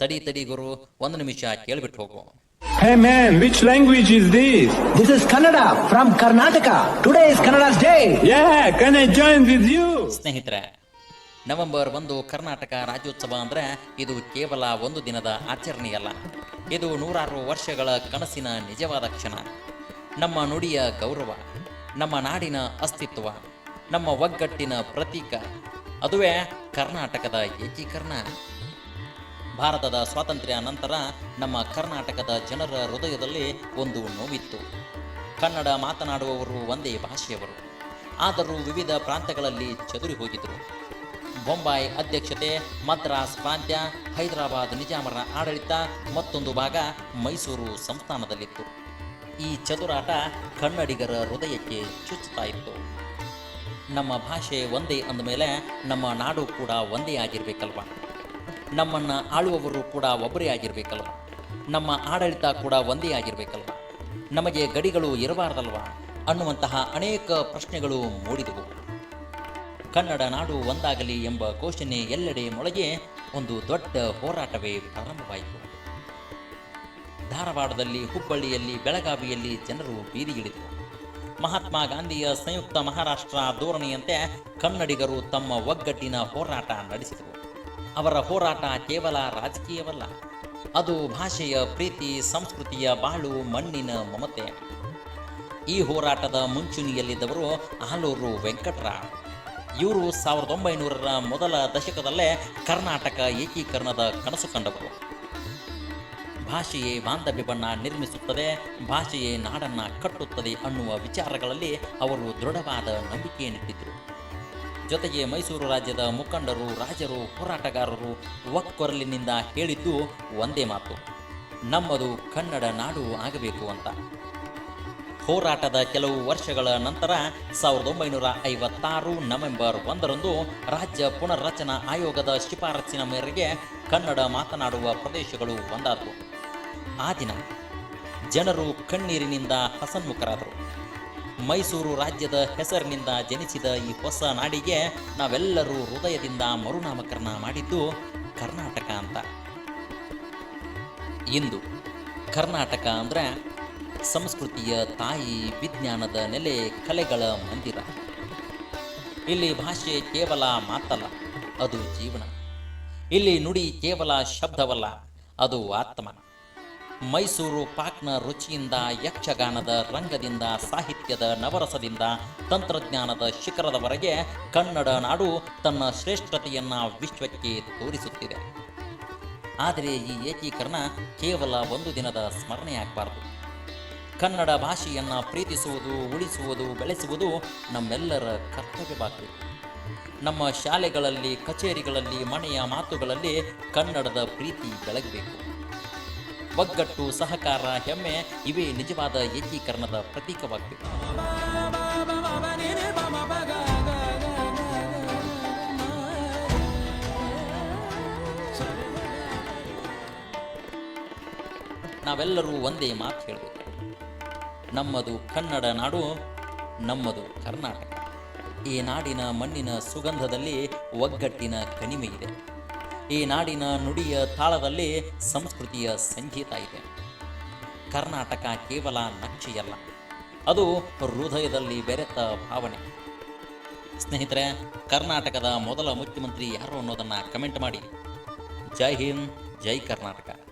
ತಡಿ ತಡಿ ಗುರು ಒಂದು ನಿಮಿಷ ಕೇಳ್ಬಿಟ್ಟು ಹೋಗು Hey man, which language is this? This is Kannada from Karnataka. Today is Kannada's day. Yeah, can I join with you? ಸ್ನೇಹಿತರೆ ನವೆಂಬರ್ ಒಂದು ಕರ್ನಾಟಕ ರಾಜ್ಯೋತ್ಸವ ಅಂದ್ರೆ ಇದು ಕೇವಲ ಒಂದು ದಿನದ ಆಚರಣೆಯಲ್ಲ ಇದು ನೂರಾರು ವರ್ಷಗಳ ಕನಸಿನ ನಿಜವಾದ ಕ್ಷಣ ನಮ್ಮ ನುಡಿಯ ಗೌರವ ನಮ್ಮ ನಾಡಿನ ಅಸ್ತಿತ್ವ ನಮ್ಮ ಒಗ್ಗಟ್ಟಿನ ಪ್ರತೀಕ ಅದುವೇ ಕರ್ನಾಟಕದ ಏಕೀಕರಣ ಭಾರತದ ಸ್ವಾತಂತ್ರ್ಯ ನಂತರ ನಮ್ಮ ಕರ್ನಾಟಕದ ಜನರ ಹೃದಯದಲ್ಲಿ ಒಂದು ನೋವಿತ್ತು. ಕನ್ನಡ ಮಾತನಾಡುವವರು ಒಂದೇ ಭಾಷೆಯವರು. ಆದರೂ ವಿವಿಧ ಪ್ರಾಂತ್ಯಗಳಲ್ಲಿ ಚದುರಿ ಹೋಗಿದ್ದರು ಬೊಂಬಾಯಿ ಅಧ್ಯಕ್ಷತೆ, ಮದ್ರಾಸ್ ಪ್ರಾಂತ್ಯ, ಹೈದರಾಬಾದ್ ನಿಜಾಮರ ಆಡಳಿತ, ಮತ್ತೊಂದು ಭಾಗ ಮೈಸೂರು ಸಂಸ್ಥಾನದಲ್ಲಿತ್ತು. ಈ ಚದುರಾಟ ಕನ್ನಡಿಗರ ಹೃದಯಕ್ಕೆ ಚುಚ್ಚುತ್ತಾ ಇತ್ತು. ನಮ್ಮ ಭಾಷೆ ಒಂದೇ ಅಂದಮೇಲೆ ನಮ್ಮ ನಾಡು ಕೂಡ ಒಂದೇ ಆಗಿರಬೇಕಲ್ವಾ? ನಮ್ಮನ್ನು ಆಳುವವರು ಕೂಡ ಒಬ್ಬರೇ ಆಗಿರಬೇಕಲ್ವ? ನಮ್ಮ ಆಡಳಿತ ಕೂಡ ಒಂದೇ ಆಗಿರಬೇಕಲ್ವ? ನಮಗೆ ಗಡಿಗಳು ಇರಬಾರ್ದಲ್ವ? ಅನ್ನುವಂತಹ ಅನೇಕ ಪ್ರಶ್ನೆಗಳು ಮೂಡಿದವು. ಕನ್ನಡ ನಾಡು ಒಂದಾಗಲಿ ಎಂಬ ಘೋಷಣೆ ಎಲ್ಲೆಡೆ ಮೊಳಗೆ ಒಂದು ದೊಡ್ಡ ಹೋರಾಟವೇ ಪ್ರಾರಂಭವಾಯಿತು. ಧಾರವಾಡದಲ್ಲಿ, ಹುಬ್ಬಳ್ಳಿಯಲ್ಲಿ, ಬೆಳಗಾವಿಯಲ್ಲಿ ಜನರು ಬೀದಿಗಿಳಿದರು ಮಹಾತ್ಮ ಗಾಂಧಿಯ ಸಂಯುಕ್ತ ಮಹಾರಾಷ್ಟ್ರ ಧೋರಣೆಯಂತೆ ಕನ್ನಡಿಗರು ತಮ್ಮ ಒಗ್ಗಟ್ಟಿನ ಹೋರಾಟ ನಡೆಸಿದರು. ಅವರ ಹೋರಾಟ ಕೇವಲ ರಾಜಕೀಯವಲ್ಲ. ಅದು ಭಾಷೆಯ ಪ್ರೀತಿ, ಸಂಸ್ಕೃತಿಯ ಬಾಳು, ಮಣ್ಣಿನ ಮಮತೆ. ಈ ಹೋರಾಟದ ಮುಂಚೂಣಿಯಲ್ಲಿದ್ದವರು ಆಲೂರು ವೆಂಕಟರಾವ್ ಇವರು ಸಾವಿರದ ಒಂಬೈನೂರರ ಮೊದಲ ದಶಕದಲ್ಲೇ ಕರ್ನಾಟಕ ಏಕೀಕರಣದ ಕನಸು ಕಂಡವರು. ಭಾಷೆಯೇ ಬಾಂಧವ್ಯ ಬಣ್ಣ ನಿರ್ಮಿಸುತ್ತದೆ, ಭಾಷೆಯೇ ನಾಡನ್ನ ಕಟ್ಟುತ್ತದೆ ಅನ್ನುವ ವಿಚಾರಗಳಲ್ಲಿ ಅವರು ದೃಢವಾದ ನಂಬಿಕೆಯನ್ನಿಟ್ಟಿದ್ದರು. ಜೊತೆಗೆ ಮೈಸೂರು ರಾಜ್ಯದ ಮುಖಂಡರು, ರಾಜರು, ಹೋರಾಟಗಾರರು ಒಕ್ಕೊರಲಿನಿಂದ ಹೇಳಿದ್ದು ಒಂದೇ ಮಾತು, ನಮ್ಮದು ಕನ್ನಡ ನಾಡು ಆಗಬೇಕು ಅಂತ. ಹೋರಾಟದ ಕೆಲವು ವರ್ಷಗಳ ನಂತರ ಸಾವಿರದ ಒಂಬೈನೂರ ಐವತ್ತಾರು ನವೆಂಬರ್ ಒಂದರಂದು ರಾಜ್ಯ ಪುನರ್ರಚನಾ ಆಯೋಗದ ಶಿಫಾರಸ್ಸಿನ ಮೇರೆಗೆ ಕನ್ನಡ ಮಾತನಾಡುವ ಪ್ರದೇಶಗಳು ಒಂದಾದವು ಆ ದಿನ ಜನರು ಕಣ್ಣೀರಿನಿಂದ ಹಸನ್ಮುಖರಾದರು. ಮೈಸೂರು ರಾಜ್ಯದ ಹೆಸರಿನಿಂದ ಜನಿಸಿದ ಈ ಹೊಸ ನಾಡಿಗೆ ನಾವೆಲ್ಲರೂ ಹೃದಯದಿಂದ ಮರುನಾಮಕರಣ ಮಾಡಿದ್ದು ಕರ್ನಾಟಕ ಅಂತ. ಇಂದು ಕರ್ನಾಟಕ ಅಂದರೆ ಸಂಸ್ಕೃತಿಯ ತಾಯಿ ವಿಜ್ಞಾನದ ನೆಲೆ ಕಲೆಗಳ ಮಂದಿರ. ಇಲ್ಲಿ ಭಾಷೆ ಕೇವಲ ಮಾತಲ್ಲ, ಅದು ಜೀವನ. ಇಲ್ಲಿ ನುಡಿ ಕೇವಲ ಶಬ್ದವಲ್ಲ, ಅದು ಆತ್ಮ. ಮೈಸೂರು ಪಾಕ್ನ ರುಚಿಯಿಂದ ಯಕ್ಷಗಾನದ ರಂಗದಿಂದ ಸಾಹಿತ್ಯದ ನವರಸದಿಂದ ತಂತ್ರಜ್ಞಾನದ ಶಿಖರದವರೆಗೆ ಕನ್ನಡ ನಾಡು ತನ್ನ ಶ್ರೇಷ್ಠತೆಯನ್ನ ವಿಶ್ವಕ್ಕೆ ತೋರಿಸುತ್ತಿದೆ. ಆದರೆ ಈ ಏಕೀಕರಣ ಕೇವಲ ಒಂದು ದಿನದ ಸ್ಮರಣೆಯಾಗಬಾರದು ಕನ್ನಡ ಭಾಷೆಯನ್ನು ಪ್ರೀತಿಸುವುದು, ಉಳಿಸುವುದು, ಬೆಳೆಸುವುದು ನಮ್ಮೆಲ್ಲರ ಕರ್ತವ್ಯವಾಗಬೇಕು ನಮ್ಮ ಶಾಲೆಗಳಲ್ಲಿ, ಕಚೇರಿಗಳಲ್ಲಿ, ಮನೆಯ ಮಾತುಗಳಲ್ಲಿ ಕನ್ನಡದ ಪ್ರೀತಿ ಬೆಳಗಬೇಕು. ಒಗ್ಗಟ್ಟು, ಸಹಕಾರ, ಹೆಮ್ಮೆ ಇವೇ ನಿಜವಾದ ಏಕೀಕರಣದ ಪ್ರತೀಕವಾಗಬೇಕು ನಾವೆಲ್ಲರೂ ಒಂದೇ ಮಾತು ಹೇಳಬೇಕು. ನಮ್ಮದು ಕನ್ನಡ ನಾಡು, ನಮ್ಮದು ಕರ್ನಾಟಕ. ಈ ನಾಡಿನ ಮಣ್ಣಿನ ಸುಗಂಧದಲ್ಲಿ ಒಗ್ಗಟ್ಟಿನ ಕಣಿಮೆ ಇದೆ. ಈ ನಾಡಿನ ನುಡಿಯ ತಾಳದಲ್ಲಿ ಸಂಸ್ಕೃತಿಯ ಸಂಗೀತ ಇದೆ. ಕರ್ನಾಟಕ ಕೇವಲ ನಕ್ಷೆಯಲ್ಲ, ಅದು ಹೃದಯದಲ್ಲಿ ಬೆರೆತ ಭಾವನೆ. ಸ್ನೇಹಿತರೆ, ಕರ್ನಾಟಕದ ಮೊದಲ ಮುಖ್ಯಮಂತ್ರಿ ಯಾರು ಅನ್ನೋದನ್ನು ಕಮೆಂಟ್ ಮಾಡಿ. ಜೈ ಹಿಂದ್, ಜೈ ಕರ್ನಾಟಕ.